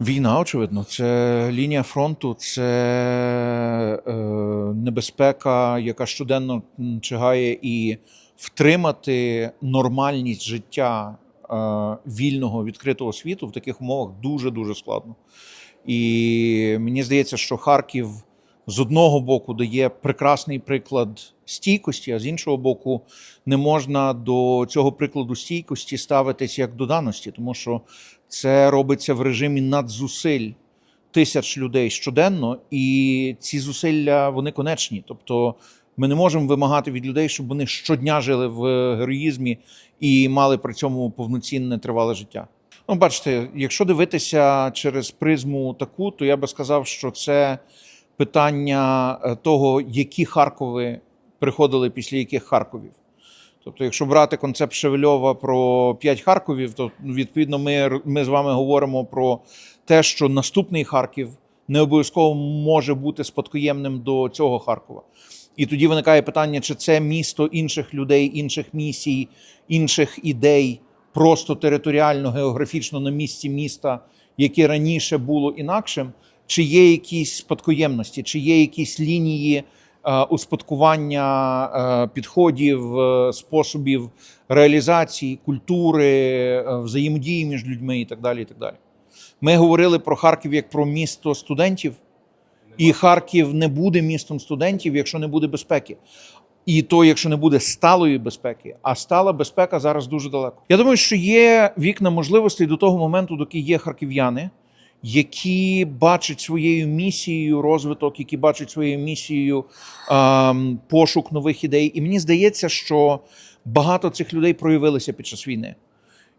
Війна, очевидно, це лінія фронту, це е, небезпека, яка щоденно чигає, і втримати нормальність життя е, вільного відкритого світу в таких умовах дуже дуже складно. І мені здається, що Харків з одного боку дає прекрасний приклад стійкості, а з іншого боку, не можна до цього прикладу стійкості ставитись як до даності, тому що це робиться в режимі надзусиль тисяч людей щоденно, і ці зусилля вони конечні. Тобто ми не можемо вимагати від людей, щоб вони щодня жили в героїзмі і мали при цьому повноцінне тривале життя. Ну, бачите, якщо дивитися через призму таку, то я би сказав, що це питання е, того, які Харкови приходили після яких Харковів. Тобто, якщо брати концепт Шевельова про п'ять Харковів, то ну, відповідно ми, ми з вами говоримо про те, що наступний Харків не обов'язково може бути спадкоємним до цього Харкова. І тоді виникає питання, чи це місто інших людей, інших місій, інших ідей, просто територіально, географічно на місці міста, яке раніше було інакшим, чи є якісь спадкоємності, чи є якісь лінії успадкування е, підходів, е, способів реалізації культури, е, взаємодії між людьми і так далі. І так далі. Ми говорили про Харків як про місто студентів, і Харків не буде містом студентів, якщо не буде безпеки. І то, якщо не буде сталої безпеки, а стала безпека зараз дуже далеко. Я думаю, що є вікна можливостей до того моменту, доки є харків'яни, які бачать своєю місією розвиток, які бачать своєю місією ем, пошук нових ідей. І мені здається, що багато цих людей проявилися під час війни.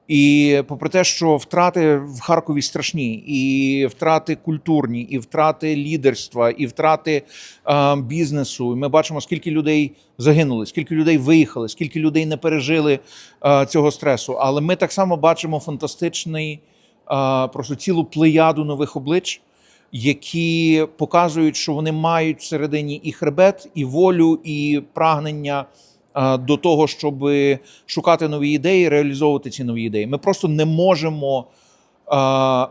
І попри те, що втрати в Харкові страшні, і втрати культурні, і втрати лідерства, і втрати е, бізнесу. Ми бачимо, скільки людей загинули, скільки людей виїхали, скільки людей не пережили е, цього стресу. Але ми так само бачимо фантастичний просто цілу плеяду нових облич, які показують, що вони мають всередині і хребет, і волю, і прагнення до того, щоб шукати нові ідеї, реалізовувати ці нові ідеї. Ми просто не можемо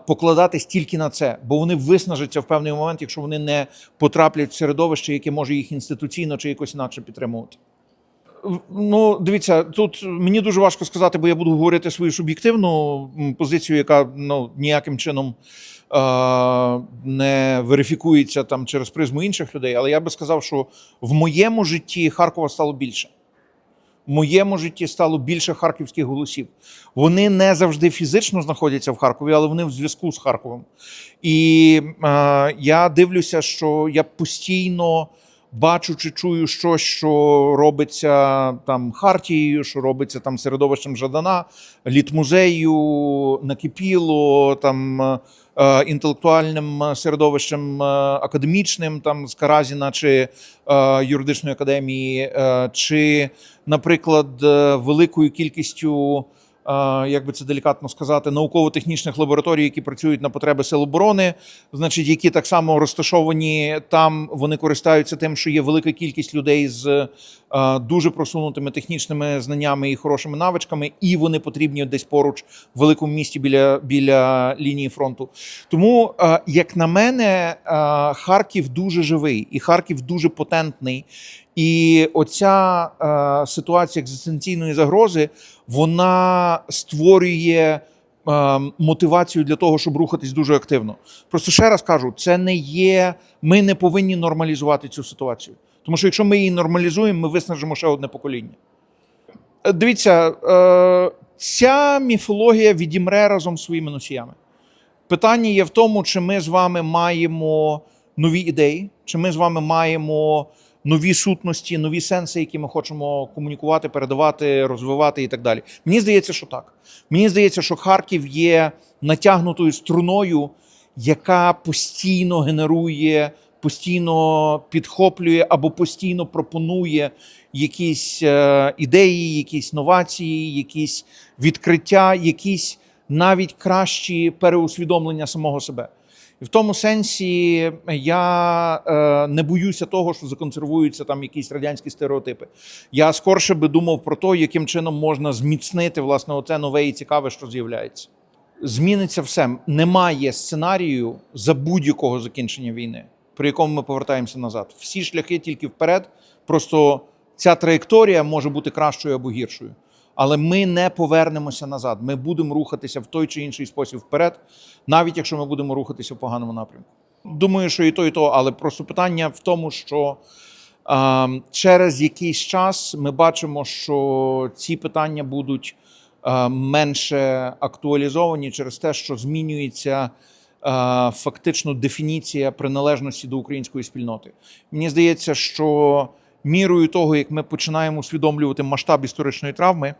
покладатись тільки на це, бо вони виснажаться в певний момент, якщо вони не потраплять в середовище, яке може їх інституційно чи якось інакше підтримувати. Ну, дивіться, тут мені дуже важко сказати, бо я буду говорити свою суб'єктивну позицію, яка ну ніяким чином е- не верифікується там через призму інших людей. Але я би сказав, що в моєму житті Харкова стало більше. В моєму житті стало більше харківських голосів. Вони не завжди фізично знаходяться в Харкові, але вони в зв'язку з Харковом. І е, я дивлюся, що я постійно бачу чи чую щось, що робиться там Хартією, що робиться там середовищем Жадана, літмузею, накипіло, там е, інтелектуальним середовищем е, академічним, там з Каразіна чи е, юридичної академії, чи, наприклад, великою кількістю. Як би це делікатно сказати, науково-технічних лабораторій, які працюють на потреби сил оборони, значить, які так само розташовані там, вони користаються тим, що є велика кількість людей з е, дуже просунутими технічними знаннями і хорошими навичками, і вони потрібні десь поруч в великому місті біля, біля лінії фронту. Тому, е, як на мене, е, Харків дуже живий і Харків дуже потентний. І оця е, ситуація екзистенційної загрози вона створює е, мотивацію для того, щоб рухатись дуже активно. Просто ще раз кажу, це не є. Ми не повинні нормалізувати цю ситуацію. Тому що якщо ми її нормалізуємо, ми виснажимо ще одне покоління. Е, Дивіться, е, ця міфологія відімре разом з своїми носіями. Питання є в тому, чи ми з вами маємо нові ідеї, чи ми з вами маємо нові сутності, нові сенси, які ми хочемо комунікувати, передавати, розвивати і так далі. Мені здається, що так. Мені здається, що Харків є натягнутою струною, яка постійно генерує, постійно підхоплює або постійно пропонує якісь е, ідеї, якісь новації, якісь відкриття, якісь навіть кращі переусвідомлення самого себе. І в тому сенсі я е, не боюся того, що законсервуються там якісь радянські стереотипи. Я скорше би думав про те, яким чином можна зміцнити власне оце нове і цікаве, що з'являється. зміниться все. Немає сценарію за будь-якого закінчення війни, при якому ми повертаємося назад. Всі шляхи тільки вперед. Просто ця траєкторія може бути кращою або гіршою. Але ми не повернемося назад. Ми будемо рухатися в той чи інший спосіб вперед, навіть якщо ми будемо рухатися в поганому напрямку. Думаю, що і то, і то, але просто питання в тому, що а, через якийсь час ми бачимо, що ці питання будуть а, менше актуалізовані через те, що змінюється фактично дефініція приналежності до української спільноти. Мені здається, що мірою того, як ми починаємо усвідомлювати масштаб історичної травми,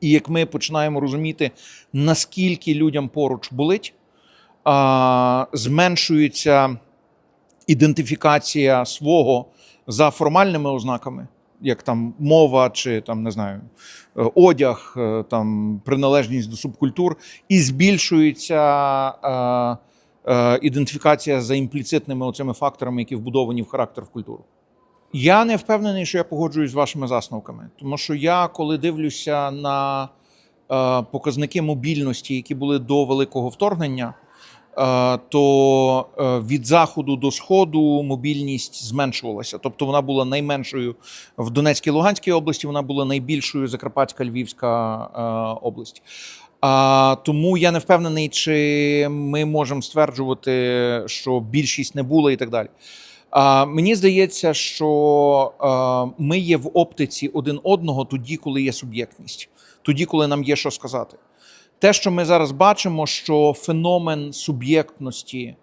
і як ми починаємо розуміти, наскільки людям поруч болить, зменшується ідентифікація свого за формальними ознаками, як там мова чи там не знаю, е, одяг, е, там приналежність до субкультур, і збільшується е, е, ідентифікація за імпліцитними оцими факторами, які вбудовані в характер в культуру. Я не впевнений, що я погоджуюсь з вашими засновками, тому що я, коли дивлюся на е, показники мобільності, які були до великого вторгнення, е, то е, від заходу до сходу мобільність зменшувалася. Тобто вона була найменшою в Донецькій Луганській області, вона була найбільшою Закарпатська Львівська е, область. А, тому я не впевнений, чи ми можемо стверджувати, що більшість не була і так далі. Мені здається, що ми є в оптиці один одного тоді, коли є суб'єктність, тоді, коли нам є що сказати. Те, що ми зараз бачимо, що феномен суб'єктності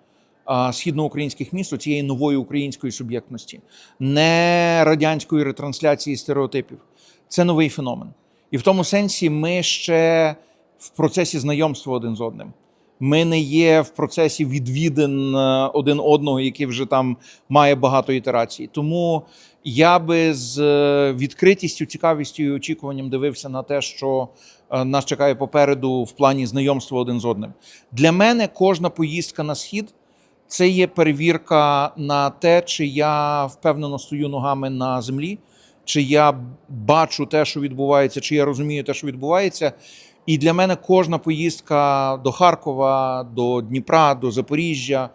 східноукраїнських міст, цієї нової української суб'єктності, не радянської ретрансляції стереотипів, це новий феномен. І в тому сенсі ми ще в процесі знайомства один з одним. Ми не є в процесі відвідин е, один одного, який вже там має багато ітерацій. Тому я би з е, відкритістю, цікавістю і очікуванням дивився на те, що е, нас чекає попереду в плані знайомства один з одним. Для мене кожна поїздка на схід це є перевірка на те, чи я впевнено стою ногами на землі, чи я бачу те, що відбувається, чи я розумію те, що відбувається. І для мене кожна поїздка до Харкова, до Дніпра, до Запоріжжя,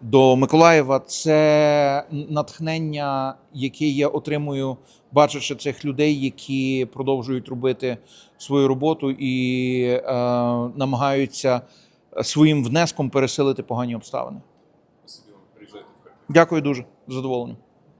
до Миколаєва це натхнення, яке я отримую, бачачи цих людей, які продовжують робити свою роботу і е, намагаються своїм внеском пересилити погані обставини. Дякую дуже, з задоволенням.